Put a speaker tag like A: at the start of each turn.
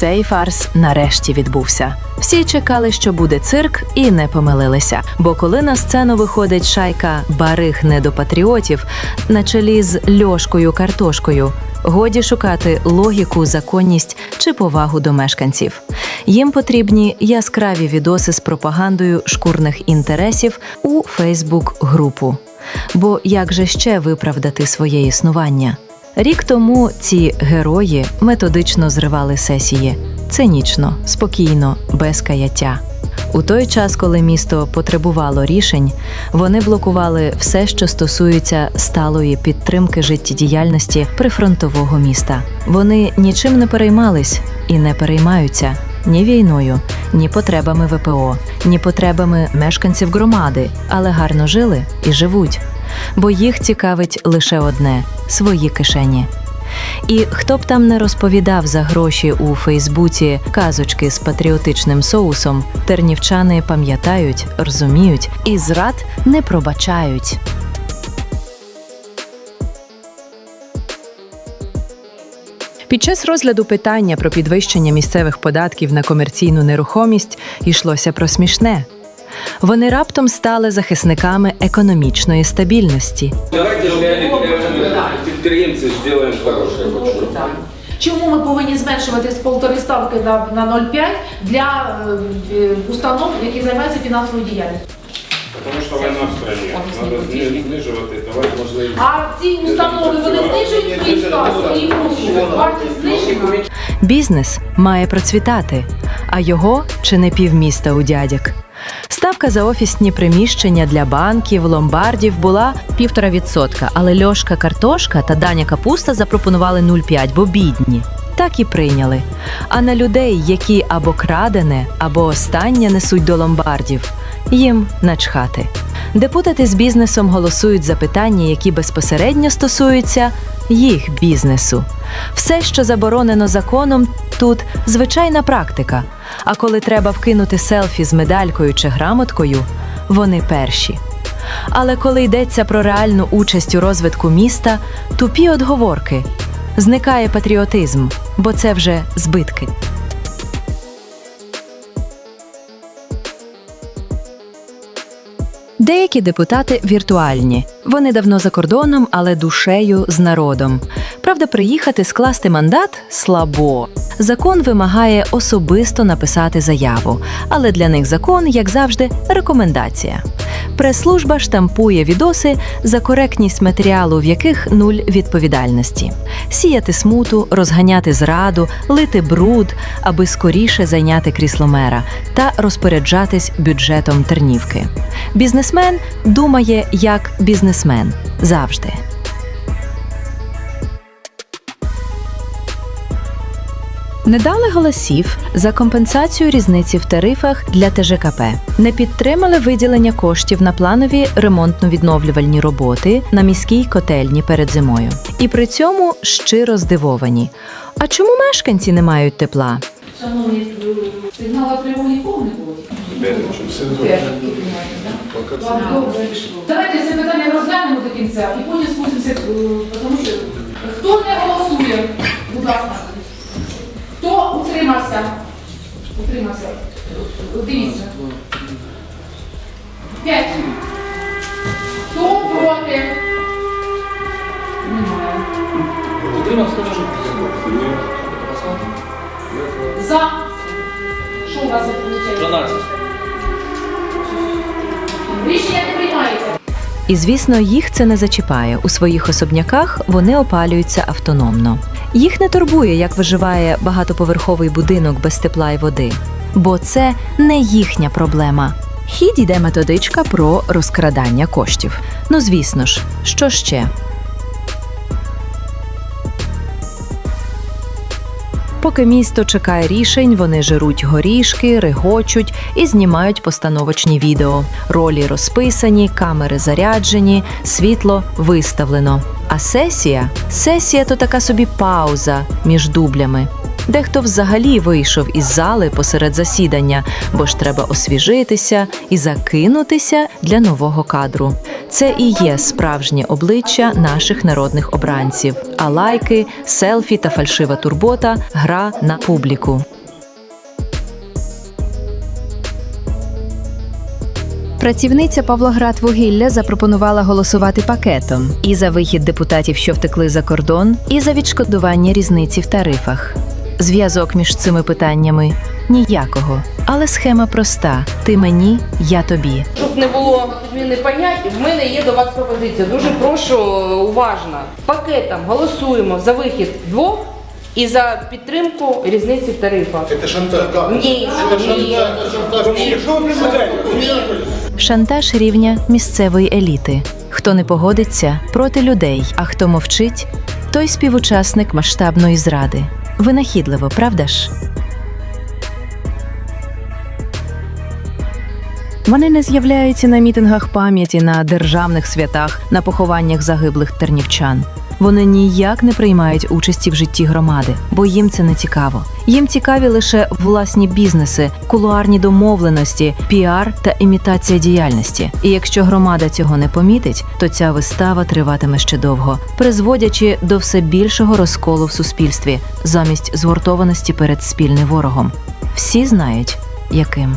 A: Цей фарс нарешті відбувся. Всі чекали, що буде цирк, і не помилилися. Бо коли на сцену виходить шайка барих недопатріотів на чолі з Льошкою Картошкою, годі шукати логіку, законність чи повагу до мешканців. Їм потрібні яскраві відоси з пропагандою шкурних інтересів у Фейсбук-групу. Бо як же ще виправдати своє існування? Рік тому ці герої методично зривали сесії цинічно, спокійно, без каяття. У той час, коли місто потребувало рішень, вони блокували все, що стосується сталої підтримки життєдіяльності прифронтового міста. Вони нічим не переймались і не переймаються ні війною, ні потребами ВПО, ні потребами мешканців громади, але гарно жили і живуть. Бо їх цікавить лише одне свої кишені. І хто б там не розповідав за гроші у Фейсбуці казочки з патріотичним соусом, тернівчани пам'ятають, розуміють і зрад не пробачають. Під час розгляду питання про підвищення місцевих податків на комерційну нерухомість йшлося про смішне. Вони раптом стали захисниками економічної стабільності.
B: Підприємців зробимо хороше.
C: Так. Чому ми повинні зменшувати з полтори ставки на, на 0,5 для е, е, установ, які займаються фінансовою діяльністю?
B: Тому що війна в країні. Треба зни- знижувати, давати можливість.
C: А ці установи вони знижують свої ставки, свої послуги, вартість знижена.
A: Бізнес має процвітати, а його чи не півміста у дядяк. Ставка за офісні приміщення для банків, ломбардів була півтора відсотка, але Льошка Картошка та Даня Капуста запропонували 0,5, бо бідні. Так і прийняли. А на людей, які або крадене, або останнє несуть до ломбардів, їм начхати. Депутати з бізнесом голосують за питання, які безпосередньо стосуються їх бізнесу. Все, що заборонено законом, тут звичайна практика. А коли треба вкинути селфі з медалькою чи грамоткою, вони перші. Але коли йдеться про реальну участь у розвитку міста, тупі отговорки. Зникає патріотизм, бо це вже збитки. Деякі депутати віртуальні. Вони давно за кордоном, але душею з народом. Правда, приїхати скласти мандат слабо. Закон вимагає особисто написати заяву, але для них закон, як завжди, рекомендація. Прес-служба штампує відоси за коректність матеріалу, в яких нуль відповідальності. Сіяти смуту, розганяти зраду, лити бруд, аби скоріше зайняти крісло мера та розпоряджатись бюджетом Тернівки. Бізнесмен думає як бізнесмен завжди. Не дали голосів за компенсацію різниці в тарифах для ТЖКП. Не підтримали виділення коштів на планові ремонтно-відновлювальні роботи на міській котельні перед зимою. І при цьому щиро здивовані. А чому мешканці не мають тепла?
C: Шановні, сигнала тривоги повний було. Давайте це питання розглянемо до кінця і потім спустимося, е, тому що хто не голосує, будь ласка, хто утримався? Утримався. Дивіться. П'ять. Хто проти? Немає. За. Що у вас виходить?
D: 12.
C: Рішення не приймається.
A: І звісно, їх це не зачіпає. У своїх особняках вони опалюються автономно. Їх не турбує, як виживає багатоповерховий будинок без тепла й води, бо це не їхня проблема. Хід іде методичка про розкрадання коштів. Ну звісно ж, що ще? Поки місто чекає рішень, вони жируть горішки, регочуть і знімають постановочні відео. Ролі розписані, камери заряджені, світло виставлено. А сесія сесія то така собі пауза між дублями. Дехто взагалі вийшов із зали посеред засідання, бо ж треба освіжитися і закинутися для нового кадру. Це і є справжнє обличчя наших народних обранців. А лайки, селфі та фальшива турбота гра на публіку.
D: Працівниця Павлоградвугілля запропонувала голосувати пакетом і за вихід депутатів, що втекли за кордон,
A: і за відшкодування різниці в тарифах. Зв'язок між цими питаннями ніякого, але схема проста: ти мені, я тобі.
E: Щоб не було підміни понять, в мене є до вас пропозиція. Дуже прошу е, уважно. Пакетом голосуємо за вихід двох і за підтримку різниці в тарифах.
F: Это шантаж, как?
E: Ні,
F: Это
E: ні,
F: шантаж, шантаж. Что вы предлагаете?
A: Шантаж рівня місцевої еліти. Хто не погодиться проти людей, а хто мовчить, той співучасник масштабної зради. Винахідливо, правда ж? Вони не з'являються на мітингах пам'яті, на державних святах, на похованнях загиблих тернівчан. Вони ніяк не приймають участі в житті громади, бо їм це не цікаво. Їм цікаві лише власні бізнеси, кулуарні домовленості, піар та імітація діяльності. І якщо громада цього не помітить, то ця вистава триватиме ще довго, призводячи до все більшого розколу в суспільстві замість згуртованості перед спільним ворогом. Всі знають, яким.